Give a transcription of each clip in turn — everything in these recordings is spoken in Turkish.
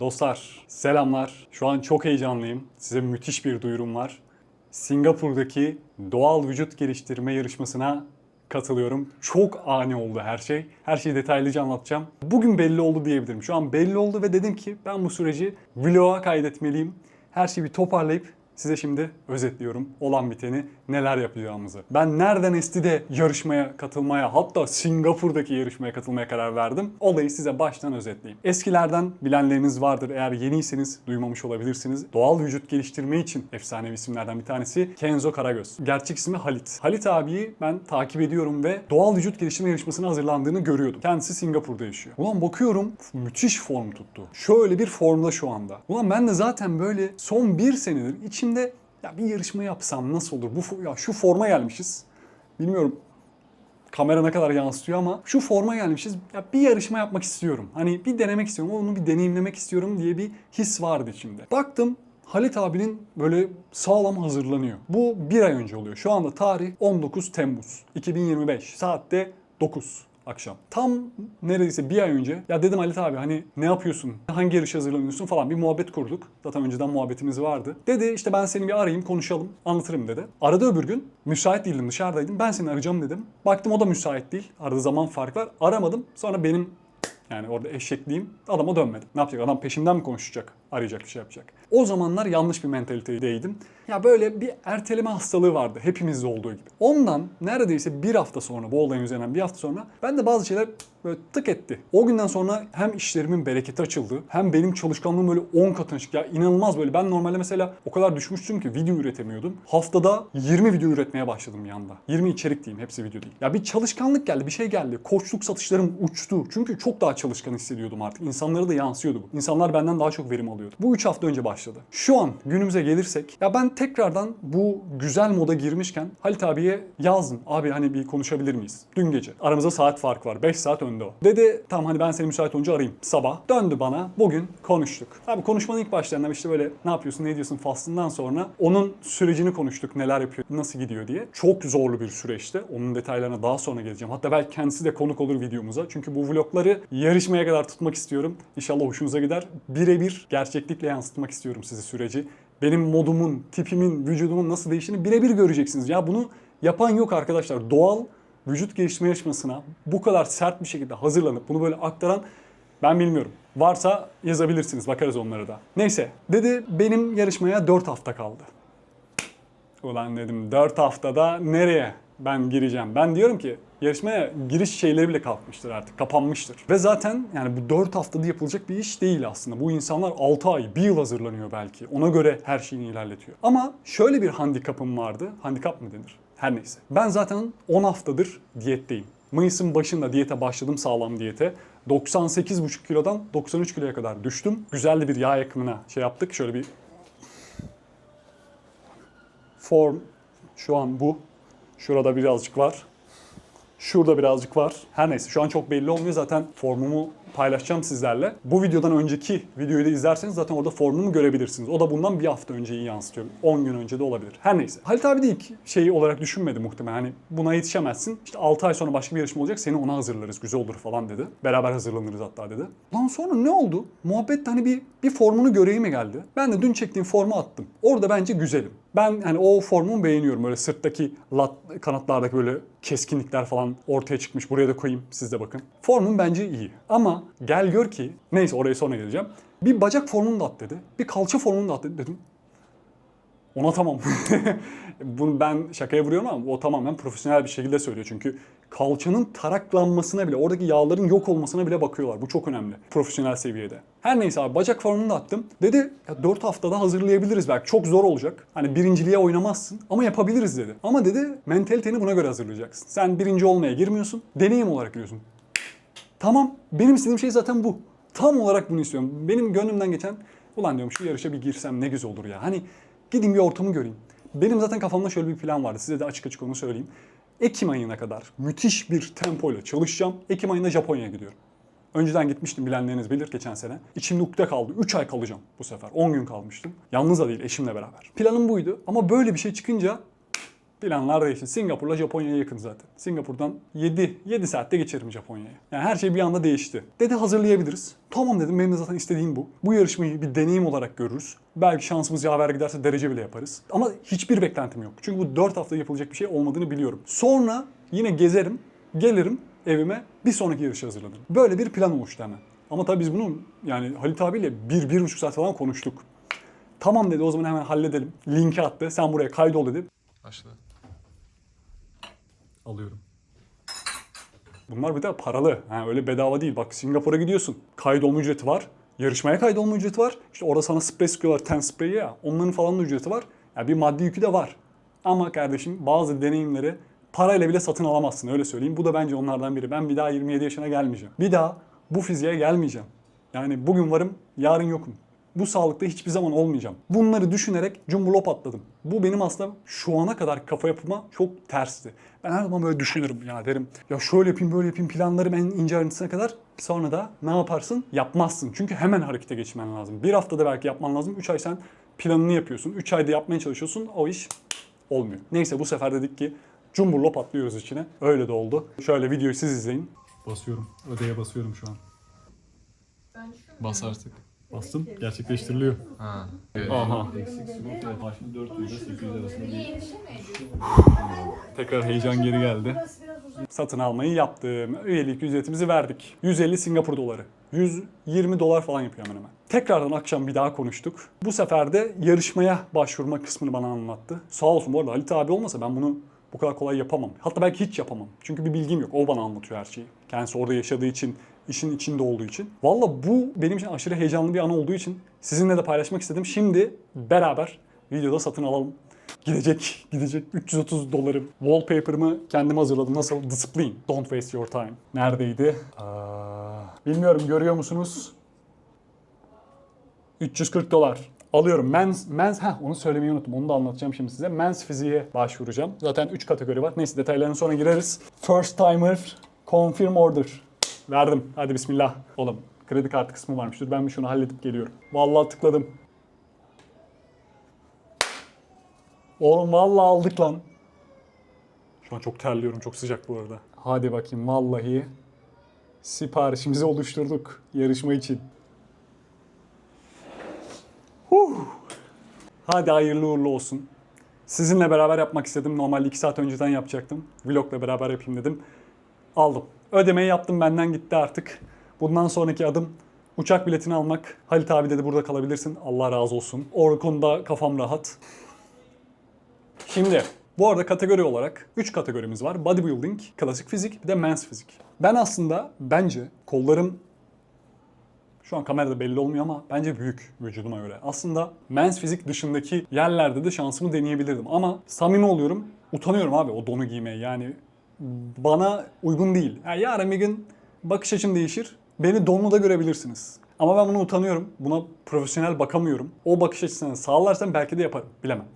Dostlar, selamlar. Şu an çok heyecanlıyım. Size müthiş bir duyurum var. Singapur'daki doğal vücut geliştirme yarışmasına katılıyorum. Çok ani oldu her şey. Her şeyi detaylıca anlatacağım. Bugün belli oldu diyebilirim. Şu an belli oldu ve dedim ki ben bu süreci vloga kaydetmeliyim. Her şeyi bir toparlayıp size şimdi özetliyorum olan biteni, neler yapacağımızı. Ben nereden esti de yarışmaya katılmaya hatta Singapur'daki yarışmaya katılmaya karar verdim. Olayı size baştan özetleyeyim. Eskilerden bilenleriniz vardır. Eğer yeniyseniz duymamış olabilirsiniz. Doğal vücut geliştirme için efsanevi isimlerden bir tanesi Kenzo Karagöz. Gerçek ismi Halit. Halit abiyi ben takip ediyorum ve doğal vücut geliştirme yarışmasına hazırlandığını görüyordum. Kendisi Singapur'da yaşıyor. Ulan bakıyorum müthiş form tuttu. Şöyle bir formda şu anda. Ulan ben de zaten böyle son bir senedir içimde ya bir yarışma yapsam nasıl olur? Bu ya şu forma gelmişiz. Bilmiyorum kamera ne kadar yansıtıyor ama şu forma gelmişiz. Ya bir yarışma yapmak istiyorum. Hani bir denemek istiyorum. Onu bir deneyimlemek istiyorum diye bir his vardı içimde. Baktım Halit abinin böyle sağlam hazırlanıyor. Bu bir ay önce oluyor. Şu anda tarih 19 Temmuz 2025. Saatte 9 akşam. Tam neredeyse bir ay önce ya dedim Halit abi hani ne yapıyorsun? Hangi yarışa hazırlanıyorsun falan bir muhabbet kurduk. Zaten önceden muhabbetimiz vardı. Dedi işte ben seni bir arayayım konuşalım anlatırım dedi. Aradı öbür gün müsait değildim dışarıdaydım. Ben seni arayacağım dedim. Baktım o da müsait değil. Arada zaman fark var. Aramadım. Sonra benim yani orada eşekliğim adama dönmedim. Ne yapacak? Adam peşimden mi konuşacak? Arayacak bir şey yapacak. O zamanlar yanlış bir mentalitedeydim. Ya böyle bir erteleme hastalığı vardı hepimizde olduğu gibi. Ondan neredeyse bir hafta sonra bu olayın üzerinden bir hafta sonra ben de bazı şeyler böyle tık etti. O günden sonra hem işlerimin bereketi açıldı hem benim çalışkanlığım böyle 10 katına çıktı. Ya inanılmaz böyle. Ben normalde mesela o kadar düşmüştüm ki video üretemiyordum. Haftada 20 video üretmeye başladım bir anda. 20 içerik diyeyim hepsi video değil. Ya bir çalışkanlık geldi bir şey geldi. Koçluk satışlarım uçtu. Çünkü çok daha çalışkan hissediyordum artık. İnsanlara da yansıyordu bu. İnsanlar benden daha çok verim alıyordu. Bu 3 hafta önce başladı. Şu an günümüze gelirsek ya ben tekrardan bu güzel moda girmişken Halit abiye yazdım. Abi hani bir konuşabilir miyiz? Dün gece. Aramızda saat farkı var. 5 saat önde o. Dedi tamam hani ben seni müsait olunca arayayım. Sabah döndü bana. Bugün konuştuk. Abi konuşmanın ilk başlarında işte böyle ne yapıyorsun ne diyorsun faslından sonra onun sürecini konuştuk. Neler yapıyor, nasıl gidiyor diye. Çok zorlu bir süreçti. Onun detaylarına daha sonra geleceğim. Hatta belki kendisi de konuk olur videomuza. Çünkü bu vlogları yarışmaya kadar tutmak istiyorum. İnşallah hoşunuza gider. Birebir gerçeklikle yansıtmak istiyorum size süreci. Benim modumun, tipimin, vücudumun nasıl değiştiğini birebir göreceksiniz. Ya bunu yapan yok arkadaşlar. Doğal vücut geliştirme yarışmasına bu kadar sert bir şekilde hazırlanıp bunu böyle aktaran ben bilmiyorum. Varsa yazabilirsiniz. Bakarız onlara da. Neyse. Dedi benim yarışmaya 4 hafta kaldı. Ulan dedim 4 haftada nereye ben gireceğim? Ben diyorum ki yarışmaya giriş şeyleri bile kalkmıştır artık, kapanmıştır. Ve zaten yani bu 4 haftada yapılacak bir iş değil aslında. Bu insanlar 6 ay, 1 yıl hazırlanıyor belki. Ona göre her şeyini ilerletiyor. Ama şöyle bir handikapım vardı. Handikap mı denir? Her neyse. Ben zaten 10 haftadır diyetteyim. Mayıs'ın başında diyete başladım sağlam diyete. 98,5 kilodan 93 kiloya kadar düştüm. Güzel bir yağ yakımına şey yaptık. Şöyle bir form şu an bu. Şurada birazcık var. Şurada birazcık var. Her neyse şu an çok belli olmuyor. Zaten formumu paylaşacağım sizlerle. Bu videodan önceki videoyu da izlerseniz zaten orada formumu görebilirsiniz. O da bundan bir hafta önceyi yansıtıyor. 10 gün önce de olabilir. Her neyse. Halit abi de ilk şeyi olarak düşünmedi muhtemelen. Hani buna yetişemezsin. İşte 6 ay sonra başka bir yarışma olacak. Seni ona hazırlarız. Güzel olur falan dedi. Beraber hazırlanırız hatta dedi. Lan sonra ne oldu? Muhabbette hani bir, bir formunu göreyim geldi? Ben de dün çektiğim formu attım. Orada bence güzelim. Ben hani o formumu beğeniyorum. Böyle sırttaki lat, kanatlardaki böyle keskinlikler falan ortaya çıkmış. Buraya da koyayım siz de bakın. Formum bence iyi. Ama gel gör ki neyse oraya sonra geleceğim. Bir bacak formunu da at dedi. Bir kalça formunu da at dedi. Dedim ona tamam. Bunu ben şakaya vuruyorum ama o tamamen profesyonel bir şekilde söylüyor. Çünkü kalçanın taraklanmasına bile, oradaki yağların yok olmasına bile bakıyorlar. Bu çok önemli. Profesyonel seviyede. Her neyse abi bacak formunu da attım. Dedi ya 4 haftada hazırlayabiliriz belki. Çok zor olacak. Hani birinciliğe oynamazsın ama yapabiliriz dedi. Ama dedi mentaliteni buna göre hazırlayacaksın. Sen birinci olmaya girmiyorsun. Deneyim olarak giriyorsun. Tamam. Benim istediğim şey zaten bu. Tam olarak bunu istiyorum. Benim gönlümden geçen ulan diyorum şu yarışa bir girsem ne güzel olur ya. Hani gideyim bir ortamı göreyim. Benim zaten kafamda şöyle bir plan vardı. Size de açık açık onu söyleyeyim. Ekim ayına kadar müthiş bir tempoyla çalışacağım. Ekim ayında Japonya'ya gidiyorum. Önceden gitmiştim bilenleriniz bilir geçen sene. İçimde ukde kaldı. 3 ay kalacağım bu sefer. 10 gün kalmıştım. Yalnız da değil eşimle beraber. Planım buydu ama böyle bir şey çıkınca Planlar değişti. Singapur'la Japonya'ya yakın zaten. Singapur'dan 7, 7 saatte geçerim Japonya'ya. Yani her şey bir anda değişti. Dedi hazırlayabiliriz. Tamam dedim benim de zaten istediğim bu. Bu yarışmayı bir deneyim olarak görürüz. Belki şansımız yaver giderse derece bile yaparız. Ama hiçbir beklentim yok. Çünkü bu 4 hafta yapılacak bir şey olmadığını biliyorum. Sonra yine gezerim, gelirim evime bir sonraki yarışı hazırladım. Böyle bir plan oluştu hemen. Ama tabii biz bunu yani Halit abiyle bir, bir buçuk saat falan konuştuk. Tamam dedi o zaman hemen halledelim. Linki attı. Sen buraya kaydol dedi. Başladı. Alıyorum. Bunlar bir de paralı. Ha, öyle bedava değil. Bak Singapur'a gidiyorsun. Kaydolma ücreti var. Yarışmaya kaydolma ücreti var. İşte orada sana sprey sıkıyorlar. Ten spreyi ya. Onların falan da ücreti var. Ya bir maddi yükü de var. Ama kardeşim bazı deneyimleri parayla bile satın alamazsın öyle söyleyeyim. Bu da bence onlardan biri. Ben bir daha 27 yaşına gelmeyeceğim. Bir daha bu fiziğe gelmeyeceğim. Yani bugün varım, yarın yokum. Bu sağlıkta hiçbir zaman olmayacağım. Bunları düşünerek cumburlop atladım. Bu benim aslında şu ana kadar kafa yapıma çok tersti. Ben her zaman böyle düşünürüm ya derim. Ya şöyle yapayım böyle yapayım planlarım en ince ayrıntısına kadar. Sonra da ne yaparsın? Yapmazsın. Çünkü hemen harekete geçmen lazım. Bir haftada belki yapman lazım. 3 ay sen planını yapıyorsun. 3 ayda yapmaya çalışıyorsun. O iş olmuyor. Neyse bu sefer dedik ki cumburlop atlıyoruz içine. Öyle de oldu. Şöyle videoyu siz izleyin. Basıyorum. Ödeye basıyorum şu an. Bas artık. Bastım. Gerçekleştiriliyor. Ha. Aha. Eksik sigorta başını 400 ile 800 arasında bir Tekrar heyecan geri geldi. Satın almayı yaptım. Üyelik ücretimizi verdik. 150 Singapur doları. 120 dolar falan yapıyor hemen hemen. Tekrardan akşam bir daha konuştuk. Bu sefer de yarışmaya başvurma kısmını bana anlattı. Sağ olsun bu arada Halit abi olmasa ben bunu bu kadar kolay yapamam. Hatta belki hiç yapamam. Çünkü bir bilgim yok. O bana anlatıyor her şeyi. Kendisi orada yaşadığı için, işin içinde olduğu için. Valla bu benim için aşırı heyecanlı bir an olduğu için sizinle de paylaşmak istedim. Şimdi beraber videoda satın alalım. Gidecek, gidecek 330 dolarım. Wallpaper'ımı kendim hazırladım. Nasıl? Discipline. Don't waste your time. Neredeydi? Aa, bilmiyorum görüyor musunuz? 340 dolar. Alıyorum. Men's, men's, ha onu söylemeyi unuttum. Onu da anlatacağım şimdi size. Men's fiziğe başvuracağım. Zaten 3 kategori var. Neyse detaylarına sonra gireriz. First timer, confirm order. Verdim. Hadi bismillah. Oğlum kredi kartı kısmı varmış. Dur ben bir şunu halledip geliyorum. Vallahi tıkladım. Oğlum vallahi aldık lan. Şu an çok terliyorum. Çok sıcak bu arada. Hadi bakayım vallahi siparişimizi oluşturduk yarışma için. Huh. Hadi hayırlı uğurlu olsun. Sizinle beraber yapmak istedim. Normalde 2 saat önceden yapacaktım. Vlogla beraber yapayım dedim. Aldım. Ödemeyi yaptım benden gitti artık. Bundan sonraki adım uçak biletini almak. Halit abi dedi burada kalabilirsin. Allah razı olsun. O konuda kafam rahat. Şimdi bu arada kategori olarak 3 kategorimiz var. Bodybuilding, klasik fizik, bir de men's fizik. Ben aslında bence kollarım şu an kamerada belli olmuyor ama bence büyük vücuduma göre. Aslında men's fizik dışındaki yerlerde de şansımı deneyebilirdim. Ama samimi oluyorum, utanıyorum abi o donu giymeye. Yani bana uygun değil. Yani yarın bir gün bakış açım değişir. Beni donlu da görebilirsiniz. Ama ben bunu utanıyorum. Buna profesyonel bakamıyorum. O bakış açısını sağlarsam belki de yaparım. Bilemem.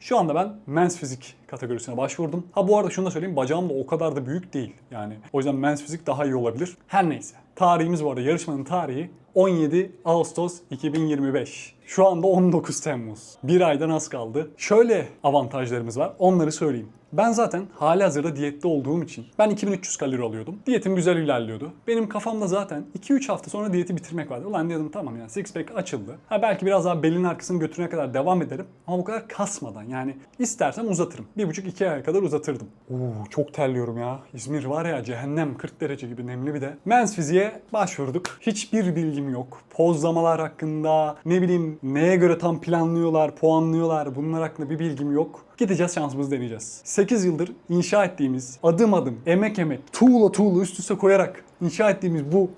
Şu anda ben men's fizik kategorisine başvurdum. Ha bu arada şunu da söyleyeyim. Bacağım da o kadar da büyük değil. Yani o yüzden men's fizik daha iyi olabilir. Her neyse. Tarihimiz bu arada yarışmanın tarihi 17 Ağustos 2025. Şu anda 19 Temmuz. Bir aydan az kaldı. Şöyle avantajlarımız var. Onları söyleyeyim. Ben zaten hali hazırda diyette olduğum için ben 2300 kalori alıyordum. Diyetim güzel ilerliyordu. Benim kafamda zaten 2-3 hafta sonra diyeti bitirmek vardı. Ulan dedim tamam yani six pack açıldı. Ha belki biraz daha belin arkasını götürene kadar devam ederim. Ama bu kadar kasmadan yani istersem uzatırım. 1,5-2 aya kadar uzatırdım. Oo, çok terliyorum ya. İzmir var ya cehennem 40 derece gibi nemli bir de. Men's fiziğe başvurduk. Hiçbir bilgim yok. Pozlamalar hakkında ne bileyim neye göre tam planlıyorlar, puanlıyorlar bunlar hakkında bir bilgim yok. Gideceğiz şansımızı deneyeceğiz. 8 yıldır inşa ettiğimiz adım adım, emek emek, tuğla tuğla üst üste koyarak inşa ettiğimiz bu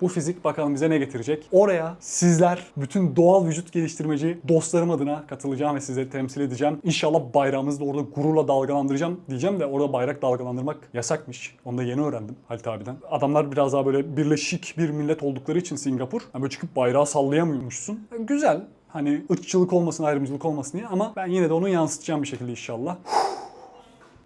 bu fizik bakalım bize ne getirecek. Oraya sizler bütün doğal vücut geliştirmeci dostlarım adına katılacağım ve sizleri temsil edeceğim. İnşallah bayrağımızı da orada gururla dalgalandıracağım diyeceğim de orada bayrak dalgalandırmak yasakmış. Onu da yeni öğrendim Halit abiden. Adamlar biraz daha böyle birleşik bir millet oldukları için Singapur. Yani böyle çıkıp bayrağı sallayamıyormuşsun. Yani güzel. Hani ırkçılık olmasın, ayrımcılık olmasın diye ama ben yine de onu yansıtacağım bir şekilde inşallah.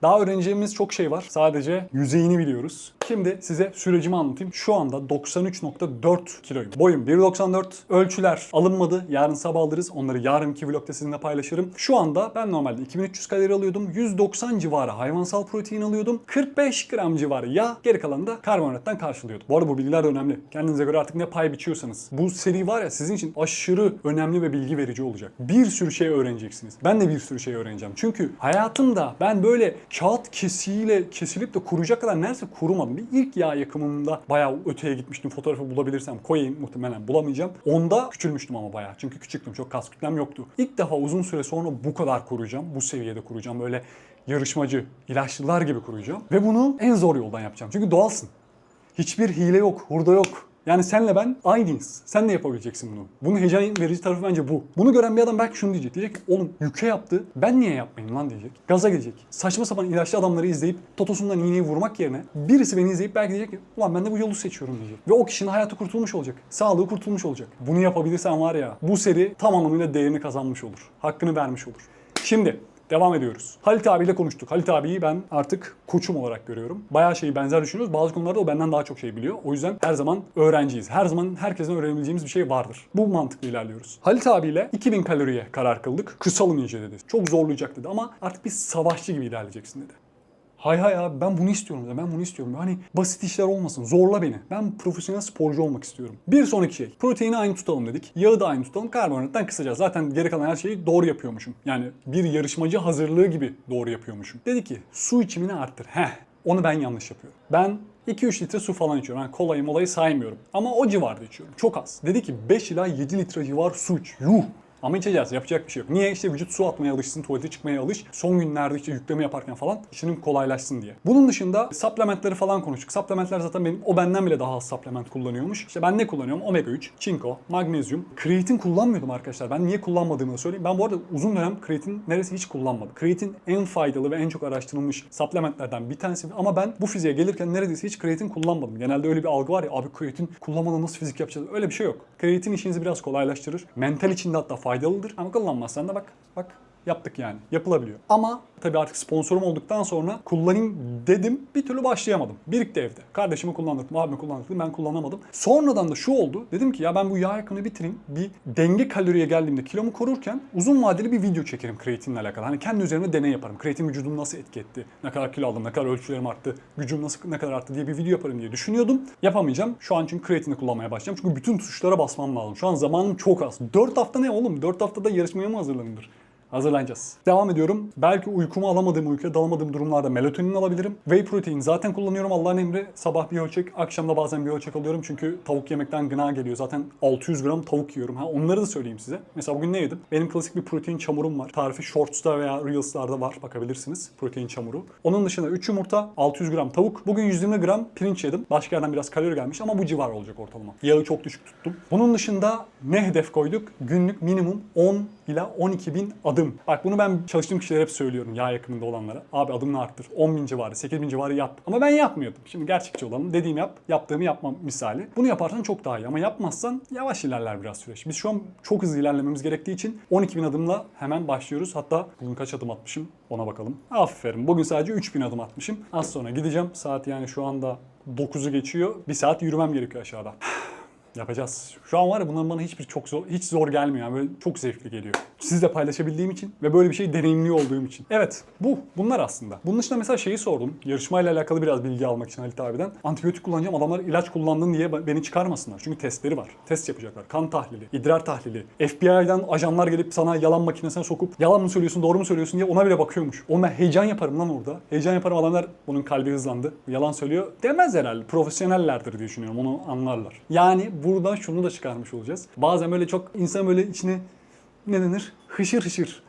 Daha öğreneceğimiz çok şey var. Sadece yüzeyini biliyoruz. Şimdi size sürecimi anlatayım. Şu anda 93.4 kiloyum. Boyum 1.94. Ölçüler alınmadı. Yarın sabah alırız. Onları yarınki vlogda sizinle paylaşırım. Şu anda ben normalde 2300 kalori alıyordum. 190 civarı hayvansal protein alıyordum. 45 gram civarı yağ. Geri kalanı da karbonhidrattan karşılıyordum. Bu arada bu bilgiler de önemli. Kendinize göre artık ne pay biçiyorsanız. Bu seri var ya sizin için aşırı önemli ve bilgi verici olacak. Bir sürü şey öğreneceksiniz. Ben de bir sürü şey öğreneceğim. Çünkü hayatımda ben böyle kağıt kesiğiyle kesilip de kuruyacak kadar neredeyse kurumadım. Bir ilk yağ yakımımda bayağı öteye gitmiştim. Fotoğrafı bulabilirsem koyayım muhtemelen bulamayacağım. Onda küçülmüştüm ama bayağı. Çünkü küçüktüm. Çok kas kütlem yoktu. İlk defa uzun süre sonra bu kadar kuruyacağım. Bu seviyede kuruyacağım. Böyle yarışmacı, ilaçlılar gibi kuruyacağım. Ve bunu en zor yoldan yapacağım. Çünkü doğalsın. Hiçbir hile yok, hurda yok. Yani senle ben aynıyız. Sen de yapabileceksin bunu. Bunun heyecan verici tarafı bence bu. Bunu gören bir adam belki şunu diyecek. Diyecek ki oğlum yüke yaptı. Ben niye yapmayayım lan diyecek. Gaza gelecek. Saçma sapan ilaçlı adamları izleyip totosundan iğneyi vurmak yerine birisi beni izleyip belki diyecek ki ulan ben de bu yolu seçiyorum diyecek. Ve o kişinin hayatı kurtulmuş olacak. Sağlığı kurtulmuş olacak. Bunu yapabilirsen var ya bu seri tam anlamıyla değerini kazanmış olur. Hakkını vermiş olur. Şimdi Devam ediyoruz. Halit abiyle konuştuk. Halit abiyi ben artık koçum olarak görüyorum. Bayağı şeyi benzer düşünüyoruz. Bazı konularda o benden daha çok şey biliyor. O yüzden her zaman öğrenciyiz. Her zaman herkesten öğrenebileceğimiz bir şey vardır. Bu mantıklı ilerliyoruz. Halit abiyle 2000 kaloriye karar kıldık. Kısalım iyice dedi. Çok zorlayacak dedi ama artık bir savaşçı gibi ilerleyeceksin dedi. Hay hay abi ben bunu istiyorum dedi. Ben bunu istiyorum. Hani basit işler olmasın. Zorla beni. Ben profesyonel sporcu olmak istiyorum. Bir sonraki şey. Proteini aynı tutalım dedik. Yağı da aynı tutalım. Karbonhidrattan kısacağız. Zaten geri kalan her şeyi doğru yapıyormuşum. Yani bir yarışmacı hazırlığı gibi doğru yapıyormuşum. Dedi ki su içimini arttır. Heh. Onu ben yanlış yapıyorum. Ben 2-3 litre su falan içiyorum. Yani kolayı molayı saymıyorum. Ama o civarda içiyorum. Çok az. Dedi ki 5 ila 7 litre civar su iç. Yuh. Ama içeceğiz. Yapacak bir şey yok. Niye? İşte vücut su atmaya alışsın, tuvalete çıkmaya alış. Son günlerde işte yükleme yaparken falan işinin kolaylaşsın diye. Bunun dışında supplementleri falan konuştuk. Supplementler zaten benim o benden bile daha az supplement kullanıyormuş. İşte ben ne kullanıyorum? Omega 3, çinko, magnezyum. Kreatin kullanmıyordum arkadaşlar. Ben niye kullanmadığımı da söyleyeyim. Ben bu arada uzun dönem kreatin neredeyse hiç kullanmadım. Kreatin en faydalı ve en çok araştırılmış supplementlerden bir tanesi. Ama ben bu fiziğe gelirken neredeyse hiç kreatin kullanmadım. Genelde öyle bir algı var ya abi kreatin kullanmadan nasıl fizik yapacağız? Öyle bir şey yok. Kreatin işinizi biraz kolaylaştırır. Mental için de hatta faydalıdır. Ama kullanmazsan da bak bak yaptık yani. Yapılabiliyor. Ama tabii artık sponsorum olduktan sonra kullanayım dedim. Bir türlü başlayamadım. Birikti evde. Kardeşimi kullandırdım, abimi kullandırdım. Ben kullanamadım. Sonradan da şu oldu. Dedim ki ya ben bu yağ yakını bitireyim. Bir denge kaloriye geldiğimde kilomu korurken uzun vadeli bir video çekerim kreatinle alakalı. Hani kendi üzerime deney yaparım. Kreatin vücudumu nasıl etki etti? Ne kadar kilo aldım? Ne kadar ölçülerim arttı? Gücüm nasıl ne kadar arttı diye bir video yaparım diye düşünüyordum. Yapamayacağım. Şu an çünkü kreatini kullanmaya başlayacağım. Çünkü bütün tuşlara basmam lazım. Şu an zamanım çok az. 4 hafta ne oğlum? 4 haftada yarışmaya mı hazırlanılır? Hazırlanacağız. Devam ediyorum. Belki uykumu alamadığım, uykuya dalamadığım durumlarda melatonin alabilirim. Whey protein zaten kullanıyorum Allah'ın emri. Sabah bir ölçek, akşamda bazen bir ölçek alıyorum. Çünkü tavuk yemekten gına geliyor. Zaten 600 gram tavuk yiyorum. Ha, onları da söyleyeyim size. Mesela bugün ne yedim? Benim klasik bir protein çamurum var. Tarifi Shorts'ta veya Reels'larda var. Bakabilirsiniz. Protein çamuru. Onun dışında 3 yumurta, 600 gram tavuk. Bugün 120 gram pirinç yedim. Başka yerden biraz kalori gelmiş ama bu civar olacak ortalama. Yağı çok düşük tuttum. Bunun dışında ne hedef koyduk? Günlük minimum 10 ila 12 bin adım. Bak bunu ben çalıştığım kişilere hep söylüyorum yağ yakımında olanlara. Abi adımını arttır. 10 bin civarı, 8 bin civarı yap. Ama ben yapmıyordum. Şimdi gerçekçi olalım. Dediğim yap, yaptığımı yapmam misali. Bunu yaparsan çok daha iyi. Ama yapmazsan yavaş ilerler biraz süreç. Biz şu an çok hızlı ilerlememiz gerektiği için 12 bin adımla hemen başlıyoruz. Hatta bugün kaç adım atmışım ona bakalım. Aferin. Bugün sadece 3 bin adım atmışım. Az sonra gideceğim. Saat yani şu anda 9'u geçiyor. Bir saat yürümem gerekiyor aşağıda. Yapacağız. Şu an var ya bunların bana hiçbir çok zor, hiç zor gelmiyor. Yani böyle çok zevkli geliyor. Sizle paylaşabildiğim için ve böyle bir şey deneyimli olduğum için. Evet bu. Bunlar aslında. Bunun dışında mesela şeyi sordum. Yarışmayla alakalı biraz bilgi almak için Halit abiden. Antibiyotik kullanacağım. Adamlar ilaç kullandın diye beni çıkarmasınlar. Çünkü testleri var. Test yapacaklar. Kan tahlili, idrar tahlili. FBI'den ajanlar gelip sana yalan makinesine sokup yalan mı söylüyorsun, doğru mu söylüyorsun diye ona bile bakıyormuş. Ben heyecan yaparım lan orada. Heyecan yaparım adamlar bunun kalbi hızlandı. Yalan söylüyor. Demez herhalde. Profesyonellerdir diye düşünüyorum. Onu anlarlar. Yani buradan şunu da çıkarmış olacağız. Bazen böyle çok insan böyle içine ne denir? Hışır hışır.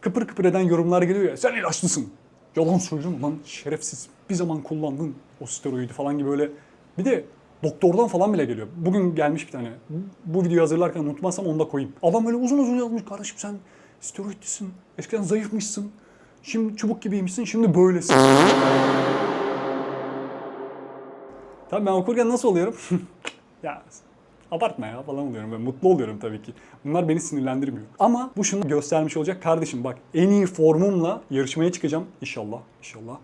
Kıpır kıpır eden yorumlar geliyor ya. Sen ilaçlısın. Yalan söylüyorsun lan şerefsiz. Bir zaman kullandın o steroidi falan gibi böyle. Bir de doktordan falan bile geliyor. Bugün gelmiş bir tane. Bu videoyu hazırlarken unutmazsam onu da koyayım. Adam böyle uzun uzun yazmış. Kardeşim sen steroidlisin. Eskiden zayıfmışsın. Şimdi çubuk gibiymişsin. Şimdi böylesin. Tabii ben okurken nasıl oluyorum? ya Abartma ya falan oluyorum ben mutlu oluyorum tabii ki. Bunlar beni sinirlendirmiyor. Ama bu şunu göstermiş olacak kardeşim bak en iyi formumla yarışmaya çıkacağım inşallah inşallah.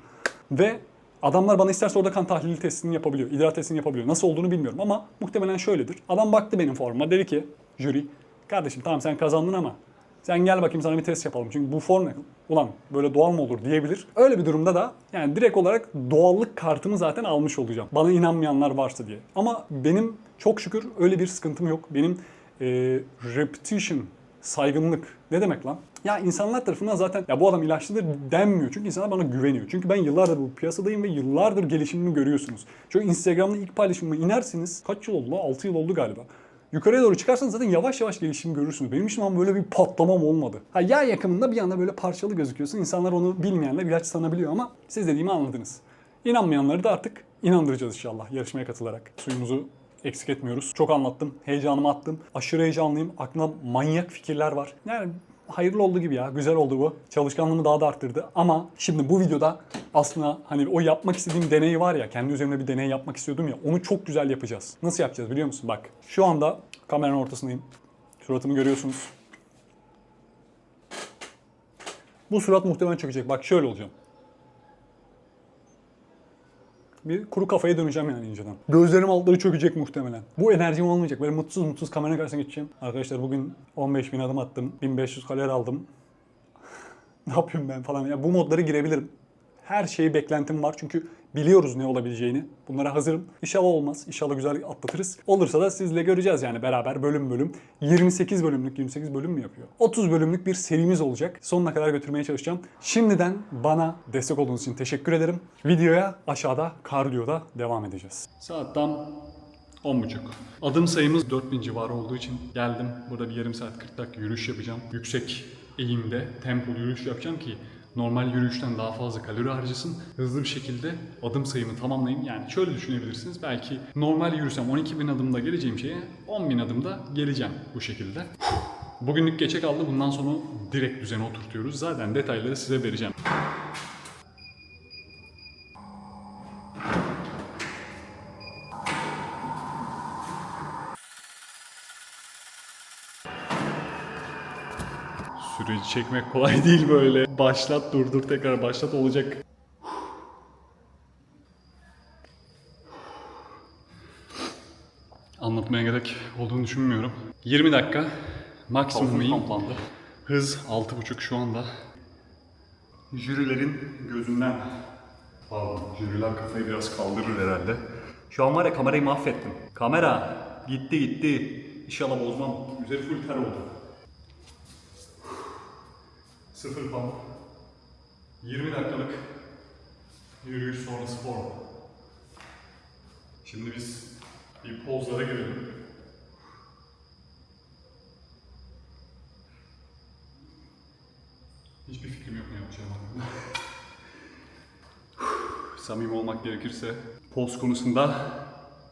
Ve adamlar bana isterse orada kan tahlili testini yapabiliyor, idrar testini yapabiliyor. Nasıl olduğunu bilmiyorum ama muhtemelen şöyledir. Adam baktı benim formuma dedi ki jüri kardeşim tamam sen kazandın ama sen gel bakayım sana bir test yapalım. Çünkü bu form? Ulan böyle doğal mı olur diyebilir. Öyle bir durumda da yani direkt olarak doğallık kartımı zaten almış olacağım. Bana inanmayanlar varsa diye. Ama benim çok şükür öyle bir sıkıntım yok. Benim e, reputation, saygınlık ne demek lan? Ya insanlar tarafından zaten ya bu adam ilaçlıdır denmiyor. Çünkü insanlar bana güveniyor. Çünkü ben yıllardır bu piyasadayım ve yıllardır gelişimimi görüyorsunuz. Şöyle Instagram'da ilk paylaşımıma inersiniz. Kaç yıl oldu lan? 6 yıl oldu galiba. Yukarıya doğru çıkarsanız zaten yavaş yavaş gelişim görürsünüz. Benim için ama böyle bir patlamam olmadı. Ha yağ yakımında bir anda böyle parçalı gözüküyorsun. İnsanlar onu bilmeyenler ilaç sanabiliyor ama siz dediğimi anladınız. İnanmayanları da artık inandıracağız inşallah yarışmaya katılarak. Suyumuzu eksik etmiyoruz. Çok anlattım. Heyecanımı attım. Aşırı heyecanlıyım. Aklımda manyak fikirler var. Yani hayırlı oldu gibi ya. Güzel oldu bu. Çalışkanlığımı daha da arttırdı. Ama şimdi bu videoda aslında hani o yapmak istediğim deney var ya. Kendi üzerimde bir deney yapmak istiyordum ya. Onu çok güzel yapacağız. Nasıl yapacağız biliyor musun? Bak şu anda kameranın ortasındayım. Suratımı görüyorsunuz. Bu surat muhtemelen çökecek. Bak şöyle olacağım. Bir kuru kafaya döneceğim yani inceden. Gözlerim altları çökecek muhtemelen. Bu enerjim olmayacak. Böyle mutsuz mutsuz kamera karşısına geçeceğim. Arkadaşlar bugün 15 bin adım attım. 1500 kalori aldım. ne yapıyorum ben falan. Ya bu modlara girebilirim. Her şeyi beklentim var çünkü biliyoruz ne olabileceğini. Bunlara hazırım. İnşallah olmaz. İnşallah güzel atlatırız. Olursa da sizle göreceğiz yani beraber bölüm bölüm. 28 bölümlük, 28 bölüm mü yapıyor? 30 bölümlük bir serimiz olacak. Sonuna kadar götürmeye çalışacağım. Şimdiden bana destek olduğunuz için teşekkür ederim. Videoya aşağıda kardiyoda devam edeceğiz. Saat tam 10.30. Adım sayımız 4000 civarı olduğu için geldim. Burada bir yarım saat 40 dakika yürüyüş yapacağım. Yüksek eğimde tempolu yürüyüş yapacağım ki normal yürüyüşten daha fazla kalori harcasın. Hızlı bir şekilde adım sayımı tamamlayayım. Yani şöyle düşünebilirsiniz. Belki normal yürüsem 12.000 adımda geleceğim şeye 10.000 adımda geleceğim bu şekilde. Bugünlük geçe kaldı. Bundan sonra direkt düzene oturtuyoruz. Zaten detayları size vereceğim. Çekmek kolay değil böyle. Başlat durdur tekrar başlat olacak. Anlatmaya gerek olduğunu düşünmüyorum. 20 dakika maksimum eğim. Hız 6.5 şu anda. Jürilerin gözünden. Pardon, jüriler kafayı biraz kaldırır herhalde. Şu an var ya kamerayı mahvettim. Kamera gitti gitti. İnşallah bozmam. Üzeri full ter oldu. Sıfır pump. 20 dakikalık yürüyüş sonrası form. Şimdi biz bir pozlara girelim. Hiçbir fikrim yok ne yapacağım hakkında. Samimi olmak gerekirse poz konusunda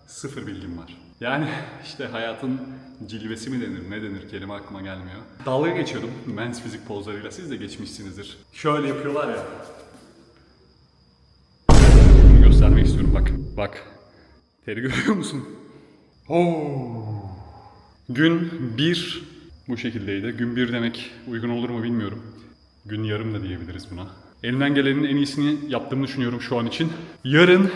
sıfır bilgim var. Yani işte hayatın cilvesi mi denir, ne denir kelime aklıma gelmiyor. Dalga geçiyordum men's fizik pozlarıyla, siz de geçmişsinizdir. Şöyle yapıyorlar ya. Bunu göstermek istiyorum bak, bak. Teri görüyor musun? Oo. Gün 1 bu şekildeydi. Gün 1 demek uygun olur mu bilmiyorum. Gün yarım da diyebiliriz buna. Elimden gelenin en iyisini yaptığımı düşünüyorum şu an için. Yarın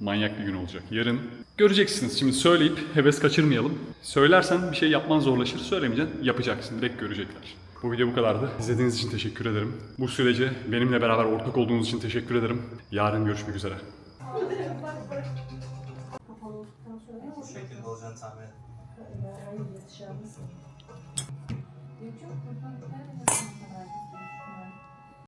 manyak bir gün olacak. Yarın göreceksiniz. Şimdi söyleyip heves kaçırmayalım. Söylersen bir şey yapman zorlaşır. Söylemeyeceksin, yapacaksın. Direkt görecekler. Bu video bu kadardı. İzlediğiniz için teşekkür ederim. Bu sürece benimle beraber ortak olduğunuz için teşekkür ederim. Yarın görüşmek üzere.